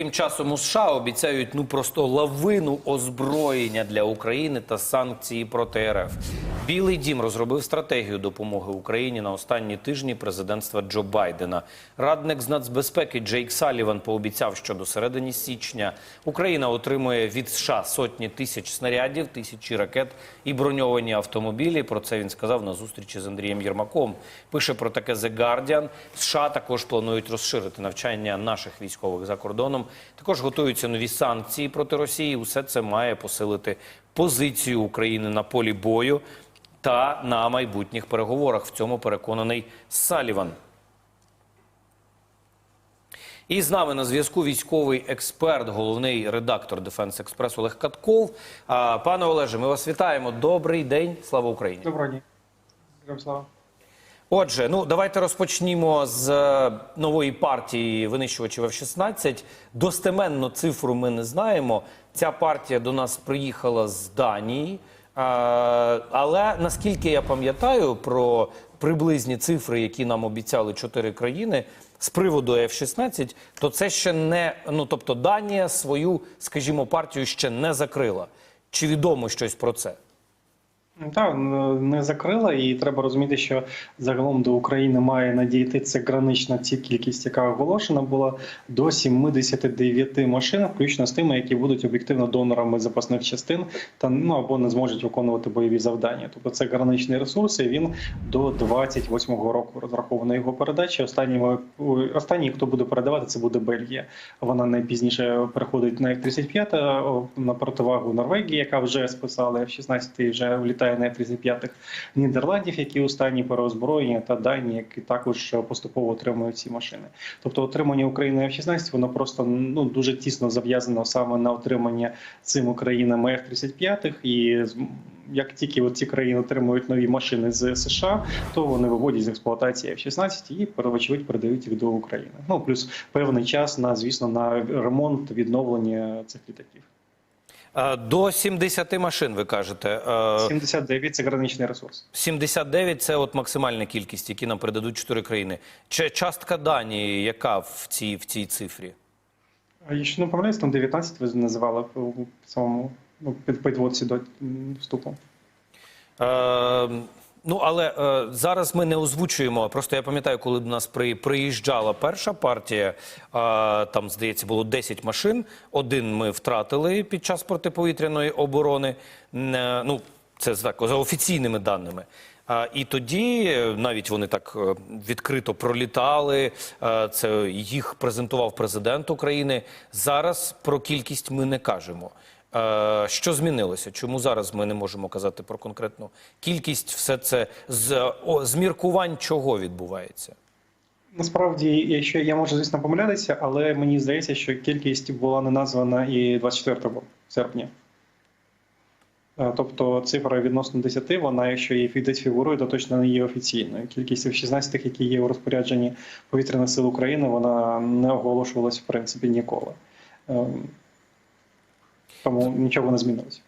Тим часом у США обіцяють ну просто лавину озброєння для України та санкції проти РФ. Білий дім розробив стратегію допомоги Україні на останні тижні президентства Джо Байдена. Радник з нацбезпеки Джейк Саліван пообіцяв, що до середини січня Україна отримує від США сотні тисяч снарядів, тисячі ракет і броньовані автомобілі. Про це він сказав на зустрічі з Андрієм Єрмаком. Пише про таке The Guardian. США також планують розширити навчання наших військових за кордоном. Також готуються нові санкції проти Росії. Усе це має посилити позицію України на полі бою та на майбутніх переговорах. В цьому переконаний Саліван. І з нами на зв'язку військовий експерт, головний редактор Дефенс Експрес Олег Катков. Пане Олеже, ми вас вітаємо. Добрий день. Слава Україні. Доброго дня. Слава. Отже, ну давайте розпочнімо з е, нової партії винищувачів F-16. Достеменну цифру ми не знаємо. Ця партія до нас приїхала з Данії. Е, але наскільки я пам'ятаю про приблизні цифри, які нам обіцяли чотири країни з приводу F-16, то це ще не ну тобто Данія свою, скажімо, партію ще не закрила. Чи відомо щось про це? Так, не закрила, і треба розуміти, що загалом до України має надійти це гранична ці кількість, яка оголошена була до 79 машин, включно з тими, які будуть об'єктивно донорами запасних частин, та ну або не зможуть виконувати бойові завдання. Тобто це граничний ресурс, і він до 28-го року розрахована його передача. Останній, останній, хто буде передавати, це буде Бельгія. Вона найпізніше переходить на F-35 на противагу Норвегії, яка вже списала F-16 і вже влітає на F-35 Нідерландів, які останні переозброєння, та Данії, які також поступово отримують ці машини. Тобто, отримання України F-16, воно просто ну дуже тісно зав'язано саме на отримання цими країнами F-35 і як тільки ці країни отримують нові машини з США, то вони виводять з експлуатації F-16 і вочевидь передають їх до України. Ну плюс певний час на звісно на ремонт відновлення цих літаків. Е, До 70 машин, ви кажете. Е, 79 – це граничний ресурс. 79 – це от максимальна кількість, які нам передадуть чотири країни. Чи частка Данії, яка в цій, в цій цифрі? Я Якщо не помиляюсь, там 19 ви називали у самому ну, підводці до вступу. Е, ну, але е, зараз ми не озвучуємо. Просто я пам'ятаю, коли до нас при, приїжджала перша партія, е, там, здається, було 10 машин. Один ми втратили під час протиповітряної оборони. Е, ну, це так, за офіційними даними. А, і тоді е, навіть вони так е, відкрито пролітали. е, Це їх презентував президент України. Зараз про кількість ми не кажемо. Е, Що змінилося? Чому зараз ми не можемо казати про конкретну кількість? Все це з, о, з міркувань чого відбувається? Насправді, якщо я можу, звісно, помилятися, але мені здається, що кількість була не названа і 24 серпня. Е, Тобто цифра відносно 10, вона, якщо її десь фігурує, то точно не є офіційною. Кількість F-16, які є у розпорядженні повітряних сил України, вона не оголошувалась в принципі ніколи. Тому нічого не змінилося.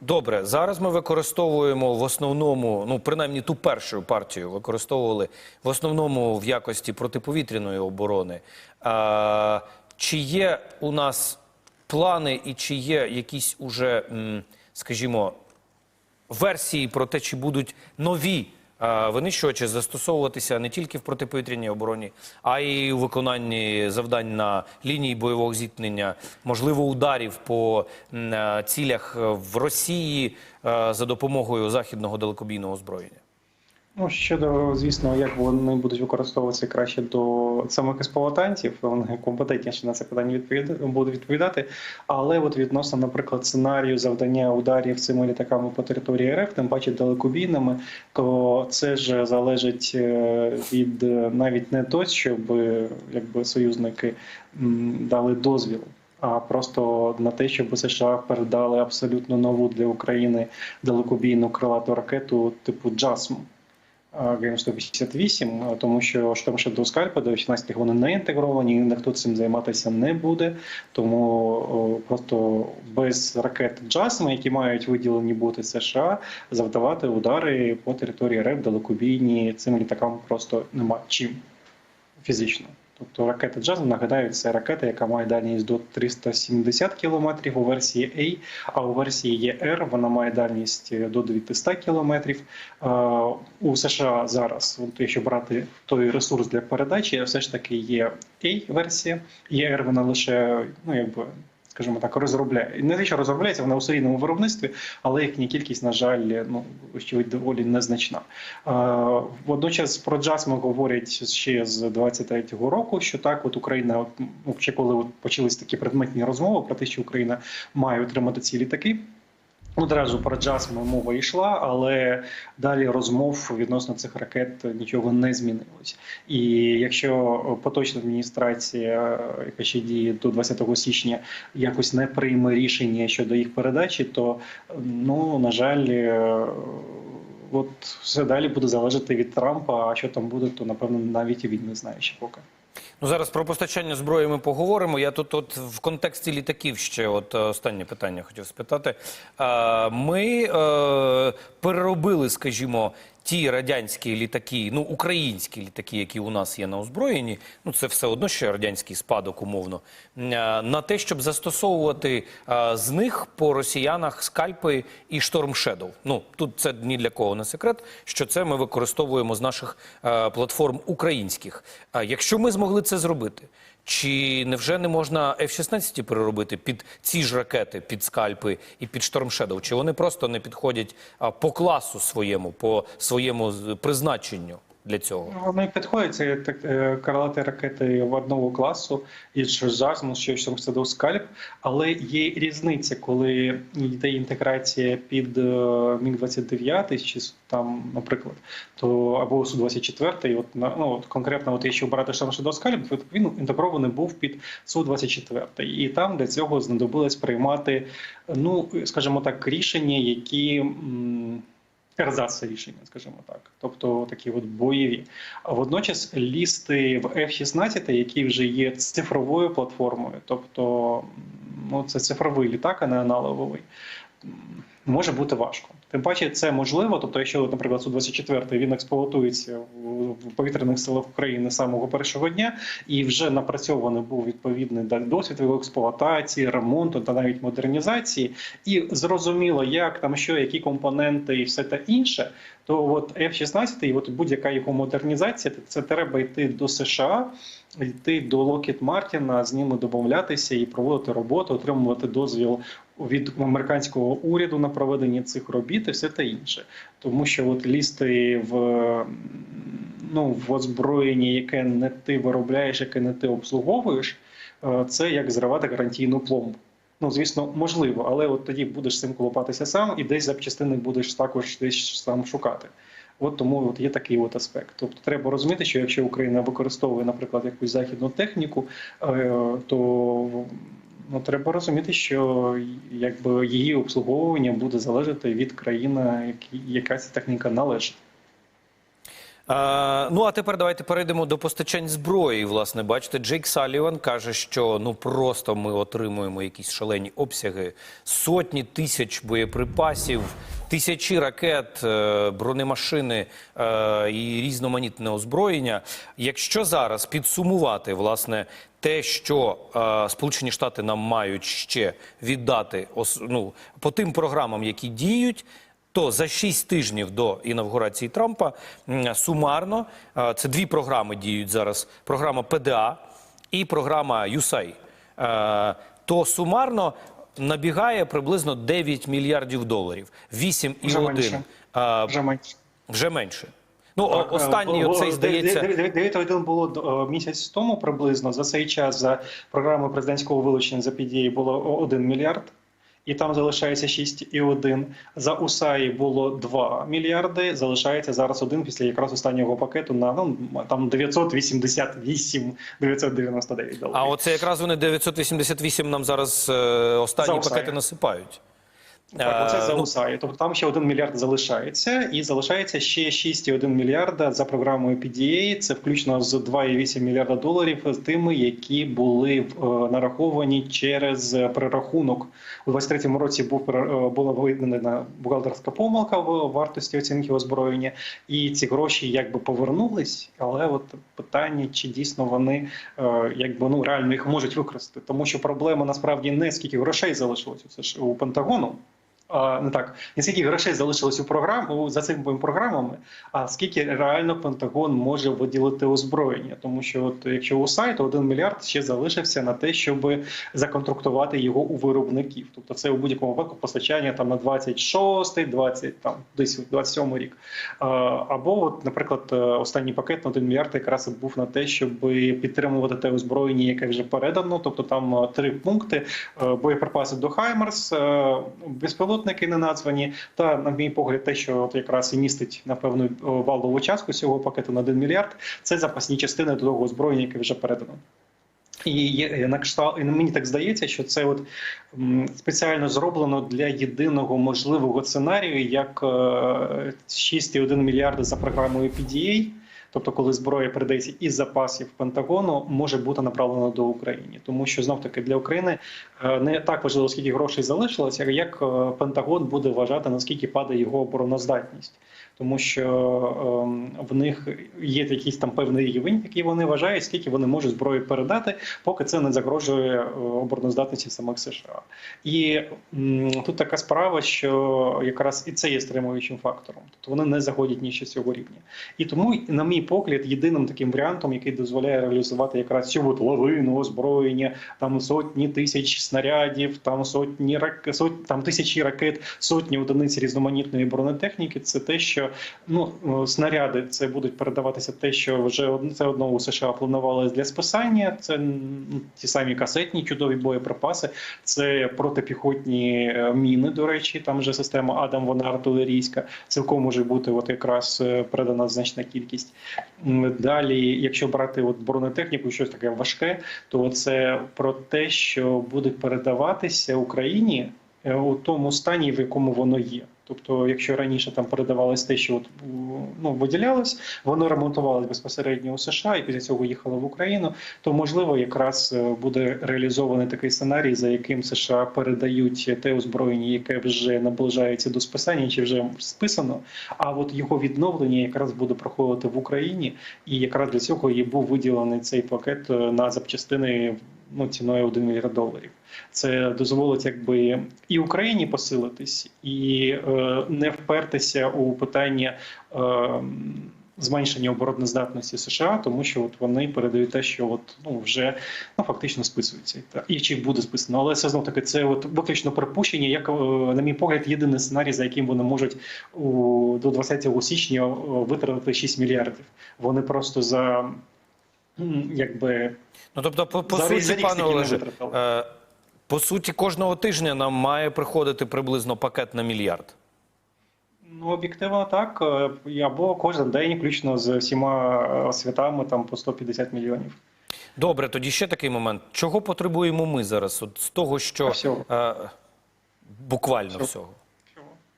Добре, зараз ми використовуємо в основному, ну принаймні ту першу партію використовували в основному в якості протиповітряної оборони. А, чи є у нас плани і чи є якісь уже, скажімо, версії про те, чи будуть нові винищувачі застосовуватися не тільки в протиповітряній обороні, а й у виконанні завдань на лінії бойового зіткнення, можливо, ударів по цілях в Росії за допомогою західного далекобійного озброєння. Ну, щодо, звісно, як вони будуть використовуватися краще до самих експлуатантів, вони компетентніше на це питання відповідати, будуть відповідати. Але от відносно, наприклад, сценарію завдання ударів цими літаками по території РФ, тим паче далекобійними, то це ж залежить е, від е, навіть не то, щоб е, якби союзники дали дозвіл. А просто на те, щоб США передали абсолютно нову для України далекобійну крилату ракету типу «Джасм». ГМ-158, тому що до скальпа, до 18 вони не інтегровані, ніхто цим займатися не буде. Тому просто без ракет «Джасм», які мають виділені бути США, завдавати удари по території РЕП далекобійні цим літакам просто нема чим фізично. Тобто ракета Джазм, нагадаю, це ракета, яка має дальність до 370 км у версії A, а у версії ER вона має дальність до 900 км. У США зараз, якщо брати той ресурс для передачі, все ж таки є A-версія. ER вона лише, ну якби. Скажімо так, розробляє не те, що розробляється, вона у серійному виробництві, але їхня кількість, на жаль, ну очевидь, доволі незначна. Водночас про Джасми говорять ще з 23-го року, що так, от Україна, ну, ще коли от почались такі предметні розмови про те, що Україна має отримати ці літаки. Одразу про Джасми мова йшла, але далі розмов відносно цих ракет нічого не змінилось. І якщо поточна адміністрація, яка ще діє до 20 січня, якось не прийме рішення щодо їх передачі, то ну на жаль, е, от все далі буде залежати від Трампа. А що там буде, то напевно навіть він не знає ще поки. Ну зараз про постачання зброї ми поговоримо. Я тут, от в контексті літаків, ще от е, останнє питання хотів спитати. Е, Ми е, переробили, скажімо, ті радянські літаки, ну українські літаки, які у нас є на озброєнні. Ну це все одно ще радянський спадок, умовно, е, на те, щоб застосовувати е, з них по росіянах скальпи і шторм Shadow. Ну тут це ні для кого не секрет, що це ми використовуємо з наших е, платформ українських. Якщо ми змогли це зробити, чи невже не можна F-16 переробити під ці ж ракети, під скальпи і під штормшедов? Чи вони просто не підходять по класу своєму, по своєму призначенню для цього? Вони підходять це так е, крилаті ракети в одного класу, і Жасмус, що Shadow скальп, але є різниця, коли йде інтеграція під е, Міг 29 чи там, наприклад, то або су 24 От ну от конкретно, от якщо брати Shadow Scalp, от він інтегрований був під су 24 і там для цього знадобилось приймати, ну скажімо так, рішення, які. М, Ерзац рішення, скажімо так, тобто такі от бойові. Водночас лізти в F-16, який вже є цифровою платформою, тобто ну, це цифровий літак, а не аналоговий, може бути важко. Тим паче, це можливо. Тобто, якщо, наприклад, Су-24 він експлуатується в повітряних силах України самого першого дня, і вже напрацьований був відповідний досвід його експлуатації, ремонту та навіть модернізації, і зрозуміло, як там що, які компоненти і все те інше. То от F-16 і от будь-яка його модернізація, це треба йти до США, йти до Lockheed Martin, з ними домовлятися і проводити роботу, отримувати дозвіл від американського уряду на проведення цих робіт і все те інше. Тому що от лізти в ну в озброєння, яке не ти виробляєш, яке не ти обслуговуєш, е, це як зривати гарантійну пломбу. Ну, звісно, можливо, але от тоді будеш цим колупатися сам, і десь запчастини будеш також десь сам шукати. От тому от є такий от аспект. Тобто треба розуміти, що якщо Україна використовує, наприклад, якусь західну техніку, е, то ну, треба розуміти, що якби її обслуговування буде залежати від країни, яка ця техніка належить. Ну а тепер давайте перейдемо до постачань зброї. Власне, бачите, Джейк Саліван каже, що ну просто ми отримуємо якісь шалені обсяги, сотні тисяч боєприпасів, тисячі ракет, е, бронемашини е, і різноманітне озброєння. Якщо зараз підсумувати власне те, що е, Сполучені Штати нам мають ще віддати ну, по тим програмам, які діють то за 6 тижнів до інавгурації Трампа сумарно це дві програми діють зараз: програма ПДА і програма. Е, То сумарно набігає приблизно 9 мільярдів доларів. 8,1 Вже менше. е, Вже менше. вже менше. Ну, Так, останній е, оцей здається. 9.1 було е, місяць тому приблизно. За цей час за програмою президентського вилучення за PDA було 1 мільярд. І там залишається 6,1. За УСАї було 2 мільярди. Залишається зараз один після якраз останнього пакету на ну, там 988 999 доларів. А оце якраз вони 988 нам зараз е, останні За пакети насипають. Так, оце Е, ну, Тобто там ще 1 мільярд залишається, і залишається ще 6,1 мільярда за програмою PDA. Це включно з 2,8 мільярда доларів з тими, які були е, нараховані через перерахунок. У 23-му році був е, була виявлена бухгалтерська помилка в вартості оцінки озброєння, і ці гроші якби повернулись. Але от питання, чи дійсно вони якби ну реально їх можуть використати, тому що проблема насправді не скільки грошей залишилось у Пентагону. Не так, не скільки грошей залишилось у програму за цими програмами, а скільки реально Пентагон може виділити озброєння. Тому що, от якщо у сайту 1 мільярд ще залишився на те, щоб законтрактувати його у виробників. Тобто це у будь-якому випадку постачання там на 26, 20, там десь 27 рік. Або, от, наприклад, е, останній пакет на 1 мільярд якраз був на те, щоб підтримувати те озброєння, яке вже передано. Тобто там е, три пункти: е, боєприпаси до Хаймерс, е, безпілотники не названі. Та, на мій погляд, те, що от якраз і містить напевно валову частку цього пакету на 1 мільярд, це запасні частини до того озброєння, яке вже передано. І на кшталт, і мені так здається, що це от спеціально зроблено для єдиного можливого сценарію, як е, 6,1 мільярда за програмою PDA, Тобто, коли зброя передається із запасів Пентагону, може бути направлена до України, тому що знов таки для України е, не так важливо, скільки грошей залишилося, як е, Пентагон буде вважати наскільки падає його обороноздатність. Тому що ем, в них є якийсь там певний рівень, який вони вважають, скільки вони можуть зброю передати, поки це не загрожує е, обороноздатності самих США. І тут така справа, що якраз і це є стримуючим фактором, тобто вони не заходять нижче цього рівня. І тому, на мій погляд, єдиним таким варіантом, який дозволяє реалізувати якраз цю от лавину озброєння, там сотні тисяч снарядів, там сотні рак... сот... там тисячі ракет, сотні одиниць різноманітної бронетехніки, це те, що ну снаряди це будуть передаватися те, що вже це одного у США планувалось для списання. Це ті самі касетні чудові боєприпаси, це протипіхотні е, міни. До речі, там вже система Адам вона артилерійська. Цілком може бути от якраз е, передана значна кількість. Далі, якщо брати от бронетехніку, щось таке важке, то це про те, що буде передаватися Україні е, у тому стані, в якому воно є. Тобто, якщо раніше там передавалось те, що от, ну, виділялось, воно ремонтувалось безпосередньо у США і після цього їхало в Україну, то можливо якраз е, буде реалізований такий сценарій, за яким США передають те озброєння, яке вже наближається до списання, чи вже списано. А от його відновлення якраз буде проходити в Україні, і якраз для цього і був виділений цей пакет е, на запчастини ну, ціною 1 мільярд доларів. Це дозволить якби і Україні посилитись, і е, не впертися у питання. Е, Зменшення обороноздатності США, тому що от вони передають те, що от ну вже ну фактично списується і чи буде списано, але це знов таки це от виключно припущення, як е, на мій погляд, єдиний сценарій, за яким вони можуть у до 20 січня е, витратити 6 мільярдів. Вони просто за якби Ну тобто, по, по суті, пане Олеже, е, по суті, кожного тижня нам має приходити приблизно пакет на мільярд. Ну, об'єктивно так. е, Або кожен день, включно з всіма е, святами, там по 150 мільйонів. Добре, тоді ще такий момент. Чого потребуємо ми зараз? От з того, що Всього. е, буквально Всього. всього.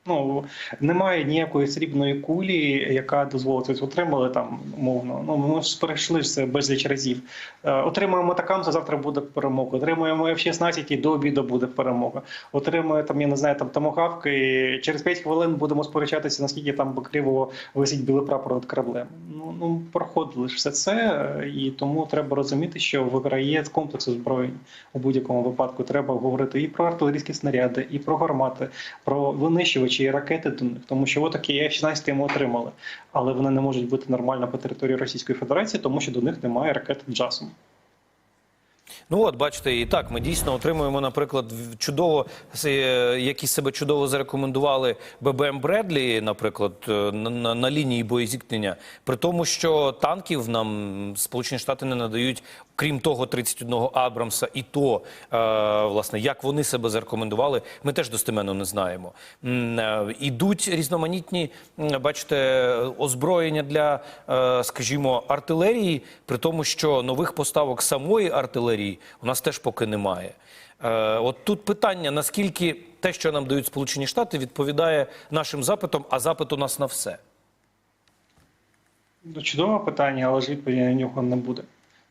Ну немає ніякої срібної кулі, яка дозволить ось отримали там умовно. Ну ми ж перейшли це безліч разів. Е, отримуємо такам, завтра буде перемога. Отримуємо F-16 і до обіду буде перемога. Отримуємо там, я не знаю, там тамогавки. Через 5 хвилин будемо сперечатися, наскільки там криво висить білий прапор над кораблем. Ну ну проходили ж все це, і тому треба розуміти, що виграє комплекс озброєнь у будь-якому випадку. Треба говорити і про артилерійські снаряди, і про гармати, про винищувачі і ракети до них, тому що отакі F-16 ми отримали, але вони не можуть бути нормально по території Російської Федерації, тому що до них немає ракет джасом. Ну от бачите, і так ми дійсно отримуємо, наприклад, чудово е, які себе чудово зарекомендували ББМ Бредлі, наприклад, е, на, на, на лінії боєзіткнення, при тому, що танків нам Сполучені Штати не надають Крім того, 31 Абрамса, і то, е, власне, як вони себе зарекомендували, ми теж достеменно не знаємо. Е, Ідуть різноманітні, бачите, озброєння для, е, скажімо, артилерії, при тому, що нових поставок самої артилерії у нас теж поки немає. Е, От тут питання: наскільки те, що нам дають Сполучені Штати, відповідає нашим запитам, а запит у нас на все. Ну, Чудове питання, але ж відповіді на нього не буде.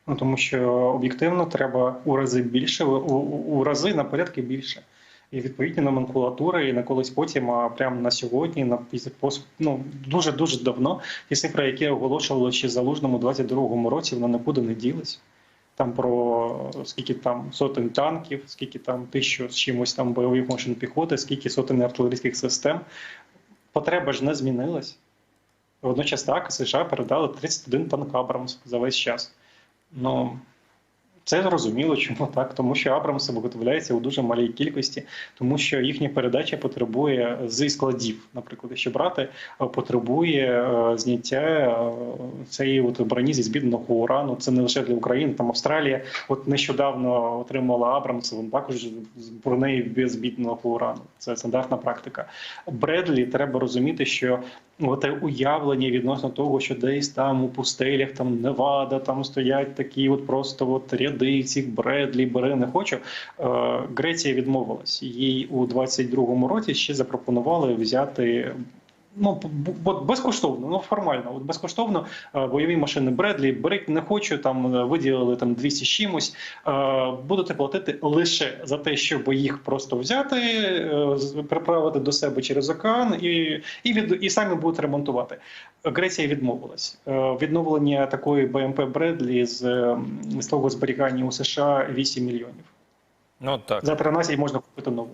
Ну тому що об'єктивно треба у рази більше, у, у, рази на порядки більше. І відповідні номенклатури, і на колись потім, а прямо на сьогодні, на ну, дуже дуже давно. Ті цифри, які оголошували ще залужному у 22-му році, воно нікуди не ділись. Там про скільки там сотень танків, скільки там тисячу з чимось там бойових машин піхоти, скільки сотень артилерійських систем. Потреба ж не змінилась. Водночас так, США передали 31 танк Абрамс за весь час. Ну, це зрозуміло, чому так, тому що Абрамс виготовляється у дуже малій кількості, тому що їхня передача потребує зі складів, наприклад, якщо брати, е, потребує е, зняття е, цієї от броні зі збідного урану. Це не лише для України, там Австралія от нещодавно отримала Абрамс, він також з бронею без збідного урану. Це стандартна практика. Бредлі треба розуміти, що те уявлення відносно того, що десь там у пустелях, там Невада, там стоять такі от просто от ряди цих Бредлі, бери не хочу. Е, Греція відмовилась. Їй у 22-му році ще запропонували взяти. Ну, безкоштовно, ну формально, от безкоштовно е, бойові машини Бредлі, беріть не хочу, там е, виділили там 200 з чимось. Е, Будете платити лише за те, щоб їх просто взяти, приправити до себе через океан і, і, від, і самі будуть ремонтувати. Греція відмовилась. Відновлення такої БМП Бредлі з з того зберігання у США 8 мільйонів. Ну так. За 13 можна купити нову.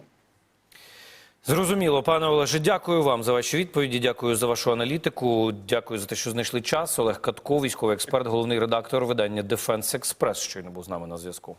Зрозуміло, пане Олеже, дякую вам за ваші відповіді. Дякую за вашу аналітику. Дякую за те, що знайшли час. Олег Катко, військовий експерт, головний редактор видання Дефенс Експрес, щойно був з нами на зв'язку.